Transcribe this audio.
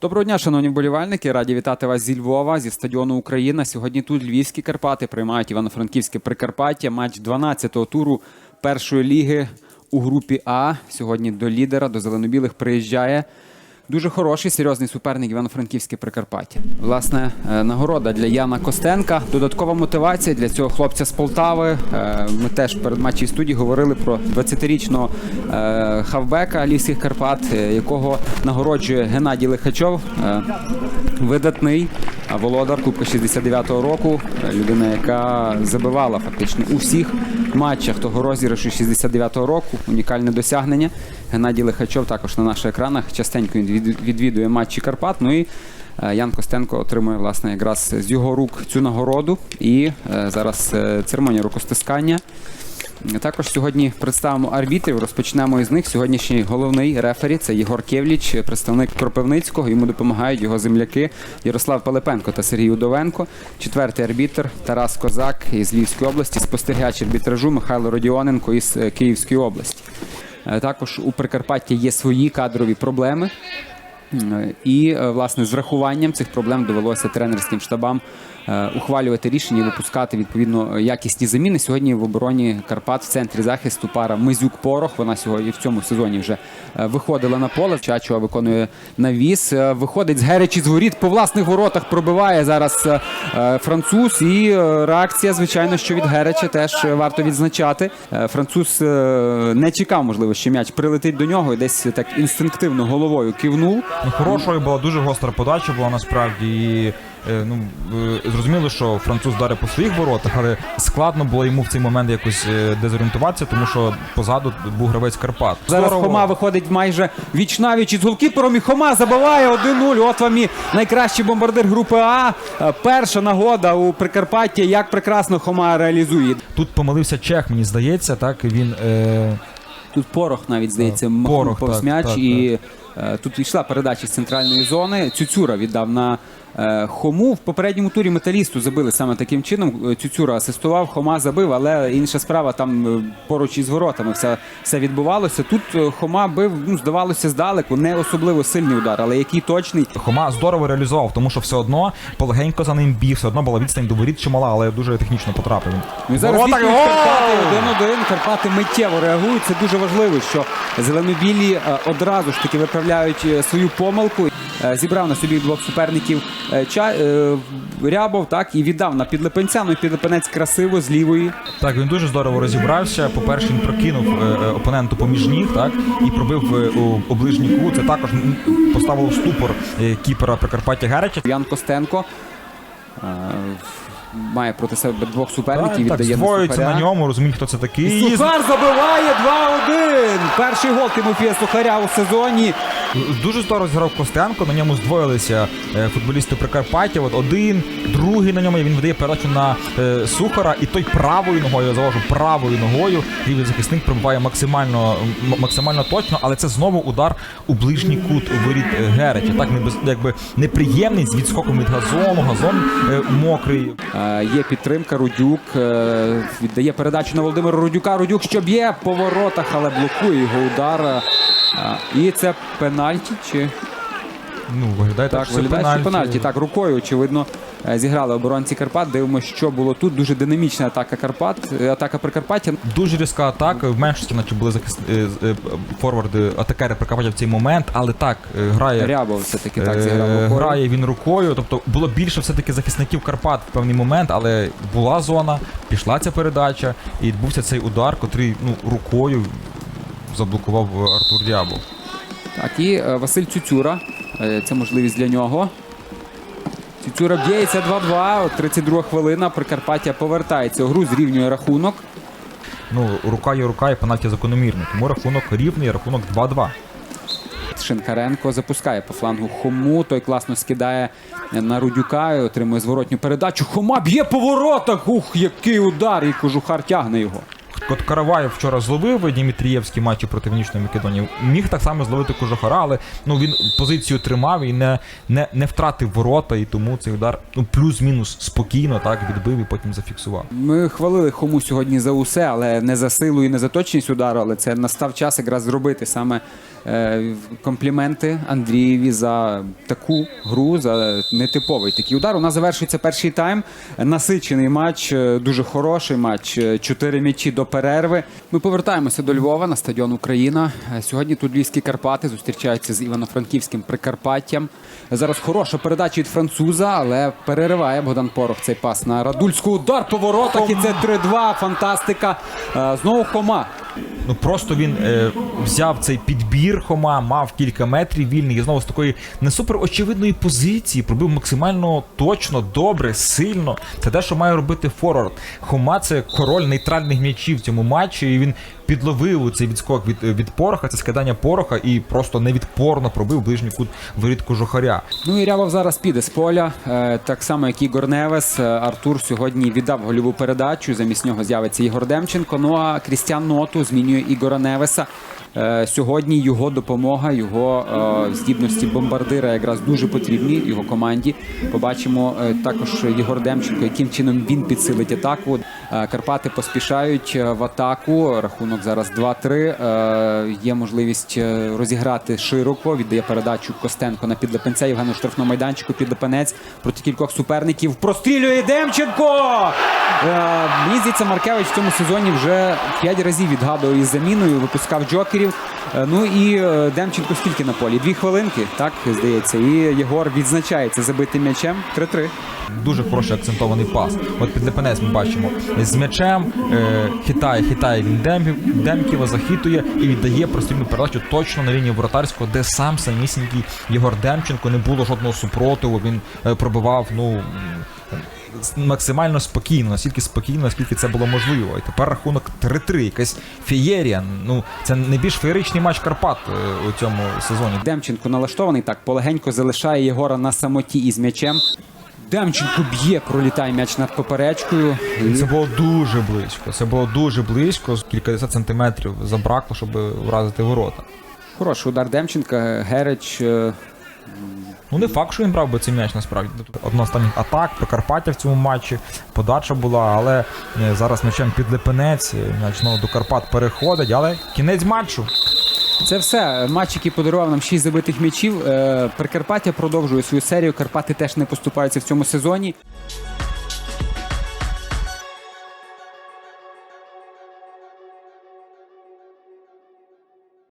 Доброго дня, шановні вболівальники. Раді вітати вас зі Львова, зі стадіону Україна. Сьогодні тут львівські Карпати приймають Івано-Франківське Прикарпаття. Матч 12-го туру першої ліги у групі А. Сьогодні до лідера, до зеленобілих приїжджає. Дуже хороший, серйозний суперник Івано-Франківське Прикарпаття. Власне, е, нагорода для Яна Костенка. Додаткова мотивація для цього хлопця з Полтави. Е, Ми теж перед матчі студії говорили про 20-річного е, хавбека Львівських Карпат, якого нагороджує Геннадій Лихачов. Видатний володар Кубка 69-го року. Е, Людина, яка забивала фактично у всіх матчах того розіграшу 69-го року. Унікальне досягнення. Геннадій Лихачов також на наших екранах частенько він відвідує матчі Карпат. Ну і е, Ян Костенко отримує власне якраз з його рук цю нагороду. І е, зараз церемонія рукостискання. Також сьогодні представимо арбітрів. Розпочнемо із них. Сьогоднішній головний рефері це Єгор Кевліч, представник Кропивницького. Йому допомагають його земляки Ярослав Пилипенко та Сергій Удовенко. Четвертий арбітр Тарас Козак із Львівської області, спостерігач арбітражу Михайло Родіоненко із е, Київської області. Е, Також у Прикарпатті є свої кадрові проблеми. І е, власне з врахуванням цих проблем довелося тренерським штабам е, ухвалювати рішення і випускати відповідно якісні заміни. Сьогодні в обороні Карпат в центрі захисту пара Мизюк Порох. Вона сьогодні в цьому сезоні вже е, виходила на поле. Чачова виконує навіс. Виходить з Геречі з воріт по власних воротах. Пробиває зараз француз. І реакція, звичайно, що від Гереча теж варто відзначати. Француз не чекав, можливо, що м'яч прилетить до нього і десь так інстинктивно головою кивнув. Ну, хорошою була дуже гостра подача була насправді. І, е, ну, е, зрозуміло, що француз вдарив по своїх воротах, але складно було йому в цей момент якось е, дезорієнтуватися, тому що позаду був гравець Карпат. Зараз Здорово. Хома виходить майже віч навіч із голкіпером. І Хома забиває 1-0. От вам і найкращий бомбардир групи А. Перша нагода у Прикарпатті. Як прекрасно Хома реалізує. Тут помилився Чех, мені здається, так він. Е, Тут порох навіть здається, Так, махнув Порох, повз м'яч. так, і е, тут йшла передача з центральної зони. Цюцюра віддав на е, Хому. В попередньому турі металісту забили саме таким чином. Е, Цюцюра асистував, Хома забив, але інша справа там е, поруч із воротами все, все відбувалося. Тут е, Хома бив, ну, здавалося, здалеку, не особливо сильний удар, але який точний. Хома здорово реалізував, тому що все одно полегенько за ним біг, все одно була відстань до воріт чимала, але дуже технічно потрапив. Ну зараз! Карпати 1-1. Карпати миттєво реагують. Це дуже важливо, що зеленобілі е, одразу ж таки виправляють е, свою помилку. Е, Зібрав на собі двох суперників е, Ча- е, Рябов, так і віддав на підлипенця. Ну і підлипенець красиво з лівої. Так, він дуже здорово розібрався. По-перше, він прокинув е, е, опоненту поміж ніг, так, і пробив е, у, у ближній кут. Це також поставило в ступор е, кіпера Прикарпаття Гереча. Ян Костенко е, має проти себе двох суперників. Так, так, віддає Сухаря. на ньому, розуміє, хто це такий. І Сухар забиває 2-1. Перший гол Тимофія Сухаря у сезоні. Дуже здорово зіграв Костенко, на ньому здвоїлися е, футболісти Прикарпаття. От один, другий на ньому, він видає передачу на е, Сухара, і той правою ногою, я завожу, правою ногою. Лівий захисник пробиває максимально, максимально точно, але це знову удар у ближній кут у воріт е, Гереча. Так не без- якби неприємний з відскоком від газону, газон мокрий. Є підтримка. Рудюк віддає передачу на Володимира Рудюка. Рудюк що б'є по воротах, але блокує його удар. Е, І це пенальті. Чи Ну, виглядає так, так що виглядає, що пенальті. пенальті. Так, рукою, очевидно, е, зіграли оборонці Карпат. Дивимося, що було тут. Дуже динамічна атака Карпат, е, атака Прикарпаття. Дуже різка атака. В меншості, наче були захис... е, форварди атакери Прикарпаття в цей момент, але так грає. Рябов все-таки так зіграв рукою. Грає він рукою, тобто було більше все-таки захисників Карпат в певний момент, але була зона, пішла ця передача, і відбувся цей удар, котрий ну, рукою заблокував е, Артур Дябов. Так, і е, Василь Цюцюра. Е, Це можливість для нього. Цюцюра б'ється 2-2. От 32 хвилина. Прикарпаття повертається гру, зрівнює рахунок. Ну, рука є рука, і пенальті закономірний. Тому рахунок рівний, рахунок 2-2. Шинкаренко запускає по флангу Хому. Той класно скидає на Рудюка і отримує зворотню передачу. Хома б'є по воротах. Ух, який удар! І кожухар тягне його. От Караваєв вчора зловив Дімітрієвський матчі проти Північної Македонії. Міг так само зловити Кожухара, але ну він позицію тримав і не, не, не втратив ворота, і тому цей удар ну плюс-мінус спокійно так відбив і потім зафіксував. Ми хвалили Хому сьогодні за усе, але не за силу і не за точність удару. Але це настав час якраз зробити саме е, компліменти Андрієві за таку гру, за нетиповий такий удар. У нас завершується перший тайм. Насичений матч, е, дуже хороший матч. е, Чотири м'ячі до перерви. Ми повертаємося до Львова на стадіон Україна. Е, Сьогодні тут Львівські Карпати зустрічаються з Івано-Франківським Прикарпаттям. Зараз хороша передача від француза, але перериває Богдан Порох цей пас на Радульську. Удар по воротах і це 3-2. Фантастика. Е, Знову Хома. Ну просто він е, взяв цей підбір Хома, мав кілька метрів вільних і знову з такої не супер очевидної позиції пробив максимально точно, добре, сильно. Це те, що має робити форвард. Хома це король нейтральних м'ячів цьому матчі, і він підловив цей відскок від, від пороха, це скидання пороха, і просто невідпорно пробив ближній кут воріт кожухаря. Ну і Рявов зараз піде з поля. Е, Так само, як Ігор Невес. Е, Артур сьогодні віддав гольову передачу. Замість нього з'явиться Ігор Демченко. Ну а Крістіан Ноту змінює Ігора Невеса. Е, Сьогодні його допомога, його здібності бомбардира якраз дуже потрібні його команді. Побачимо також Єгор Демченко, яким чином він підсилить атаку. Е, Карпати поспішають е, в атаку. Рахунок зараз 2-3. Е, Є можливість розіграти широко. Віддає передачу Костенко на підлепенця. Євген у штрафному майданчику. Підлепенець проти кількох суперників. Прострілює Демченко! Мені здається, Маркевич в цьому сезоні вже 5 разів відгадував із заміною, випускав джокерів. Ну і Демченко скільки на полі? Дві хвилинки, так здається. І Єгор відзначається забитим м'ячем. 3-3. Дуже хороший акцентований пас. От під Лепенець ми бачимо з м'ячем, е, хитає, хитає він Демків, Демківа, захитує і віддає прострільну передачу точно на лінію воротарського, де сам самісінький Єгор Демченко не було жодного супротиву. Він е, пробивав ну максимально спокійно, настільки спокійно, наскільки це було можливо. І тепер рахунок 3-3, якась феєрія. Ну це найбільш феєричний матч Карпат е, у цьому сезоні. Демченко налаштований так, полегенько залишає Єгора на самоті із м'ячем. Демченко б'є, пролітає м'яч над поперечкою. І Це було дуже близько. Це було дуже близько. Кількадесят сантиметрів забракло, щоб вразити ворота. Хороший удар Демченка. Герич е, Ну не факт, що він брав би цей м'яч насправді. Одна з останніх атак Прикарпаття в цьому матчі. Подача була, але е, зараз м'ячем під Липенець. е, М'яч знову до Карпат переходить, але кінець матчу. Це все. Матч, який подарував нам 6 забитих м'ячів. Е, Прикарпаття продовжує свою серію. Карпати теж не поступаються в цьому сезоні.